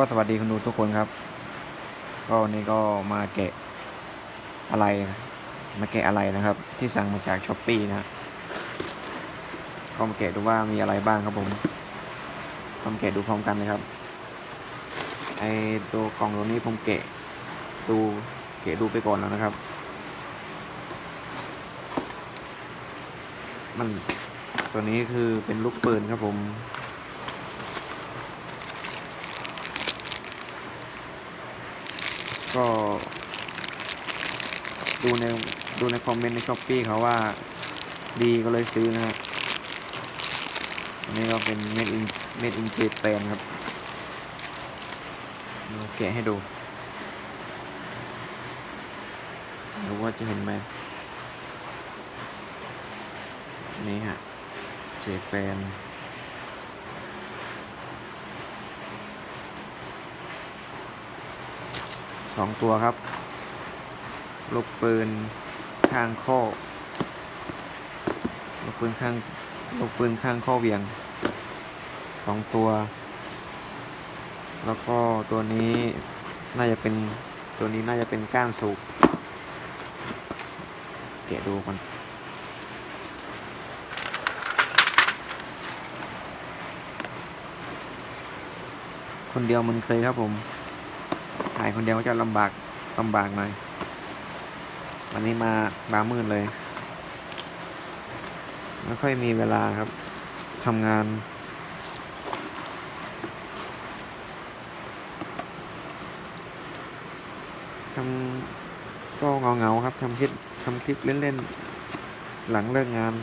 ก็สวัสดีคุณดูทุกคนครับ ก็วันนี้ก็มาแกะอะไร มาแกะอะไรนะครับ ที่สั่งมาจากช้อปปี้นะก็มาแกะดูว่ามีอะไรบ้างครับผมก็มาแกะดูพร้อมกันเลยครับ ไอตัวกล่องตัวนี้ผมแกะดูแกะดูไปก่อนแล้วนะครับ มันตัวนี้คือเป็นลูกปืนครับผม ก็ดูในดูในคอมเมนต์ในช้อปปี้เขาว่าดีก็เลยซื้อนะฮะอันนี้ก็เป็น made in made in Japan ครับเราแกะให้ดูดูว่าจะเห็นไหมนี่ฮะเจแปน สองตัวครับ ลูกปืนข้างข้อ ลูกปืนข้าง ลูกปืนข้างข้อเวียงสองตัว แล้วก็ตัวนี้น่าจะเป็นตัวนี้น่าจะเป็นก้านสูบเกะดูกันคนเดียวมันเคยครับผม ถ่ายคนเดียวก็จะลำบากลำบากหน่อย วันนี้มาบามืดเลย ไม่ค่อยมีเวลาครับทำงาน ทำก็เงาๆครับทำคลิปทำคลิปเล่นๆ หลังเลิกงาน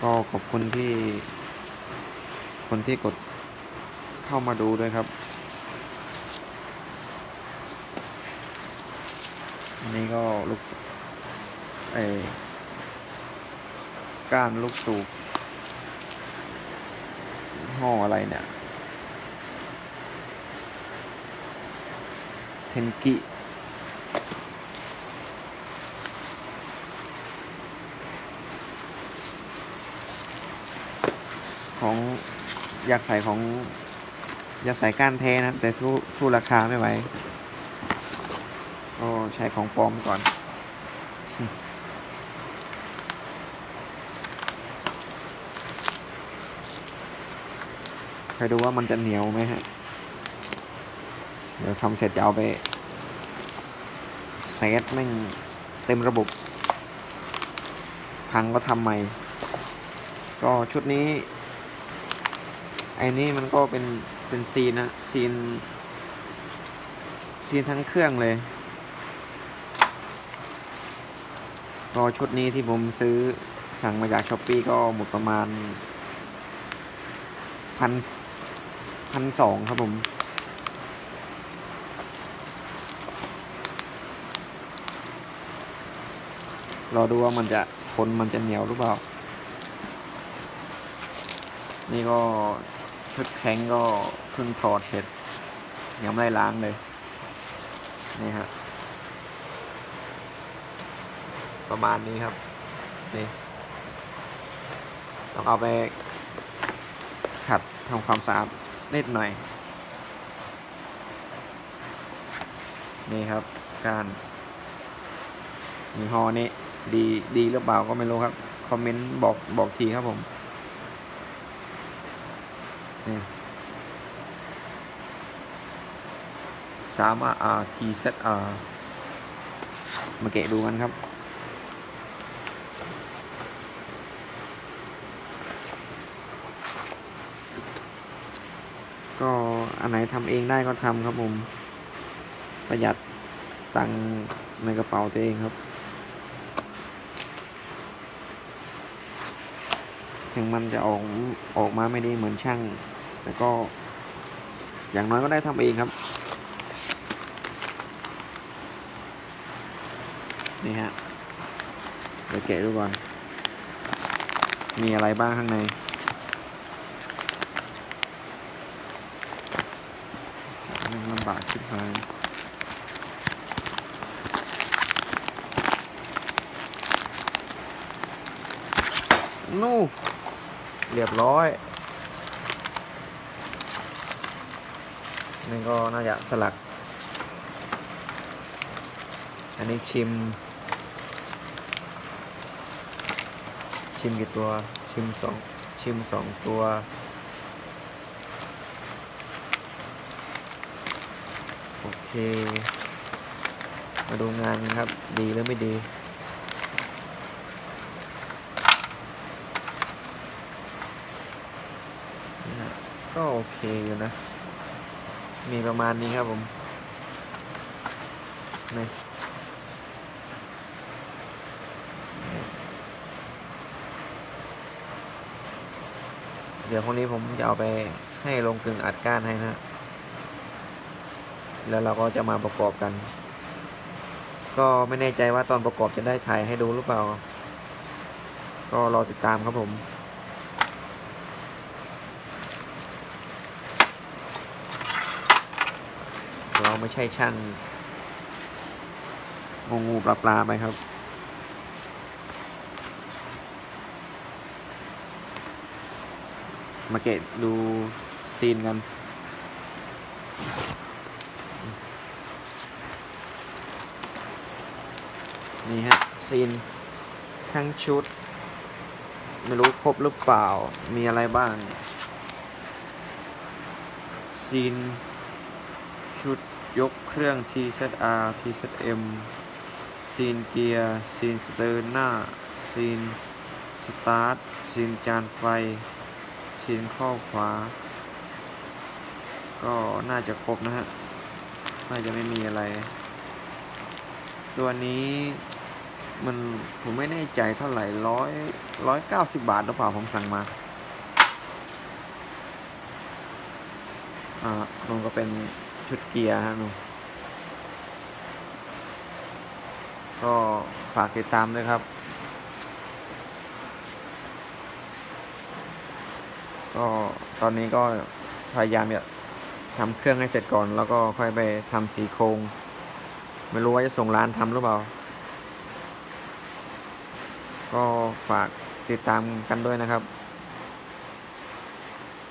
ก็ขอบคุณที่ คนที่กดเข้ามาดูด้วยครับอันนี้ก็ลูกไอ้ก้านลูกสูบห่ออะไรเนี่ย เทนกิของ อยากใส่ของ อยากใส่ก้านแท้นะแต่สู้สู้ราคาไม่ไหวก็ใช้ของปลอมก่อนใครดูว่ามันจะเหนียวไหมฮะ เดี๋ยวทำเสร็จจะเอาไปเซตแม่งเต็มระบบ พังก็ทำใหม่ ก็ชุดนี้ ไอ้นี่มันก็เป็นเป็นซีนนะซีนซีนทั้งเครื่องเลยก็ชุดนี้ที่ผมซื้อสั่งมาจากช้อปปีก็หมดประมาณพันพันสองครับผม รอดูว่ามันจะคนมันจะเหนียวหรือเปล่า นี่ก็ ชุดแข็งก็เพิ่งถอดเสร็จ ยังไม่ได้ล้างเลย นี่ฮะประมาณนี้ครับ นี่ต้องเอาไปขัดทำความสะอาดนิดหน่อย นี่ครับ การมีฮอนี้ดีดีหรือเปล่าก็ไม่รู้ครับ คอมเมนต์บอกบอกทีครับผม นี่สามอาร์ทีเซอาร์มาเกะดูกันครับก็อันไหนทำเองได้ก็ทำครับผม ประหยัดตังในกระเป๋าตัวเองครับ ถึงมันจะออกออกมาไม่ดีเหมือนช่าง แต่ก็ อย่างน้อยก็ได้ทำเองครับ นี่ฮะเดี๋ยวแกะดูก่อน มีอะไรบ้างข้างใน ลำบากชิบหายนู่เรียบร้อย นี่นก็น่าจะสลัก อันนี้ชิม ชิมกี่ตัว ชิมสองชิมสองตัว โอเค มาดูงานครับ ดีหรือไม่ดีก็โอเคอยู่นะ มีประมาณนี้ครับผมนี่เดี๋ยวพรุ่งนี้ผมจะเอาไปให้ลงกึ่งอัดก้านให้นะ แล้วเราก็จะมาประกอบกัน ก็ไม่แน่ใจว่าตอนประกอบจะได้ถ่ายให้ดูหรือเปล่า ก็รอติดตามครับผม เราไม่ใช่ช่างงงูปลาปลาไปครับ มาเกตดูซีนกันนี่ฮะ ซีน ทั้งชุด ไม่รู้ครบหรือเปล่ามีอะไรบ้าง ซีน ชุด ยกเครื่อง TZR TZM ซีนเกียร์ ซีนสเตอร์หน้า ซีนสตาร์ท ซีนจานไฟ ซีนข้อขวา ก็น่าจะครบนะฮะ น่าจะไม่มีอะไร ตัวนี้มันผมไม่แน่ใจเท่าไหร่ร้อยร้อยเก้าสิบบาทหรือเปล่าผมสั่งมา อ่านุ่นก็เป็น ชุดเกียร์ฮะนุ่นก็ฝากติดตามด้วยครับ ก็ตอนนี้ก็พยายามจะทำเครื่องให้เสร็จก่อน แล้วก็ค่อยไปทำสีโครง ไม่รู้ว่าจะส่งร้านทำหรือเปล่า ก็ฝากติดตามกันด้วยนะครับ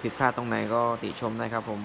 ผิดพลาดตรงไหนก็ติชมได้ครับผม